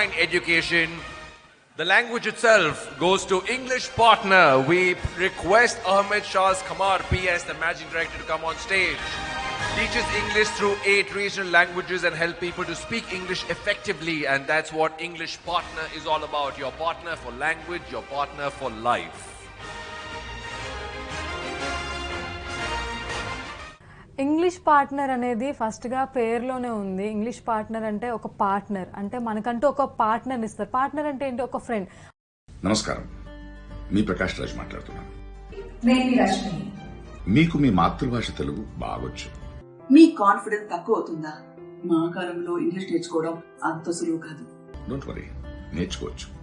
empowering education. The language itself goes to English partner. We request Ahmed Shah's Kamar PS, the managing director, to come on stage. Teaches English through eight regional languages and help people to speak English effectively. And that's what English partner is all about. Your partner for language, your partner for life. English partner అనేది ఫస్ట్గా పేరులోనే ఉంది. English partner అంటే ఒక partner అంటే మనకంటూ ఒక partner ఇస్తారు. పార్ట్నర్ అంటే ఏంటి? ఒక ఫ్రెండ్ నమస్కారం. మీ ప్రకాష్ రాజ్ మాట్లాడుతున్నాను. నేను రష్మి. మీకు మీ మాతృభాష తెలుగు బాగొచ్చు. మీ కాన్ఫిడెన్స్ తక్కువ అవుతుందా? మా కాలంలో ఇంగ్లీష్ నేర్చుకోవడం అంత సులువు కాదు. డోంట్ వరీ నేర్చుకోవచ్చు.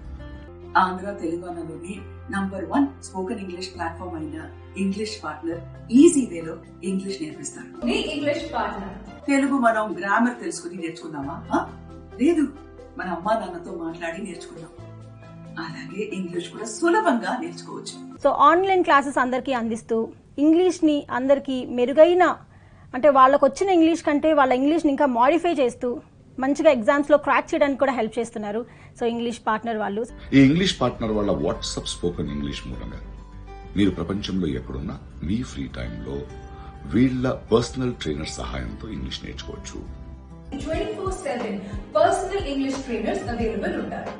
ఆంధ్ర తెలంగాణలోని number one spoken English platform అయిన ఇంగ్లీష్ పార్ట్నర్ ఈజీ వేలో ఇంగ్లీష్ నేర్పిస్తారు. మీ ఇంగ్లీష్ పార్ట్నర్ తెలుగు మనం గ్రామర్ తెలుసుకుని నేర్చుకుందామా? లేదు. మన అమ్మా నాన్నతో మాట్లాడి నేర్చుకుందాం. అలాగే ఇంగ్లీష్ కూడా సులభంగా నేర్చుకోవచ్చు. సో ఆన్లైన్ క్లాసెస్ అందరికీ అందిస్తూ ఇంగ్లీష్ని అందరికీ మెరుగైన అంటే వాళ్ళకు వచ్చిన ఇంగ్లీష్ కంటే వాళ్ళ ఇంగ్లీష్ని ఇంకా మాడిఫై చేస్తూ మంచిగా ఎగ్జామ్స్లో క్రాక్ చేయడానికి కూడా హెల్ప్ చేస్తున్నారు. సో ఇంగ్లీష్ పార్ట్నర్ వాళ్ళు. ఈ ఇంగ్లీష్ పార్ట్నర్ వాళ్ళ వాట్సాప్ స్పోకెన్ ఇంగ్లీష్ మూలంగా మీరు ప్రపంచంలో ఎక్కడున్నా మీ ఫ్రీ టైంలో వీళ్ళ పర్సనల్ ట్రైనర్ సహాయంతో ఇంగ్లీష్ నేర్చుకోవచ్చు. Twenty four seven personal English trainers available ఉంటారు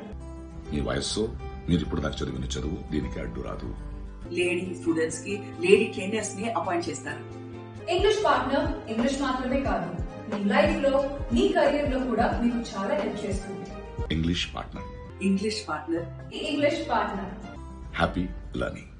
మీ వయస్సు మీరు ఇప్పుడు నాకు చదివిన చదువు దీనికి అడ్డు రాదు. లేడీ స్టూడెంట్స్కి లేడీ ట్రైనర్స్ని అపాయింట్ చేస్తారు. ఇంగ్లీష్ పార్ట్నర్ ఇంగ్లీష్ మాత్రమే కాదు. మీ లైఫ్లో మీ కెరీర్లో కూడా మీకు చాలా హెల్ప్ చేస్తుంది. English partner English partner English partner happy learning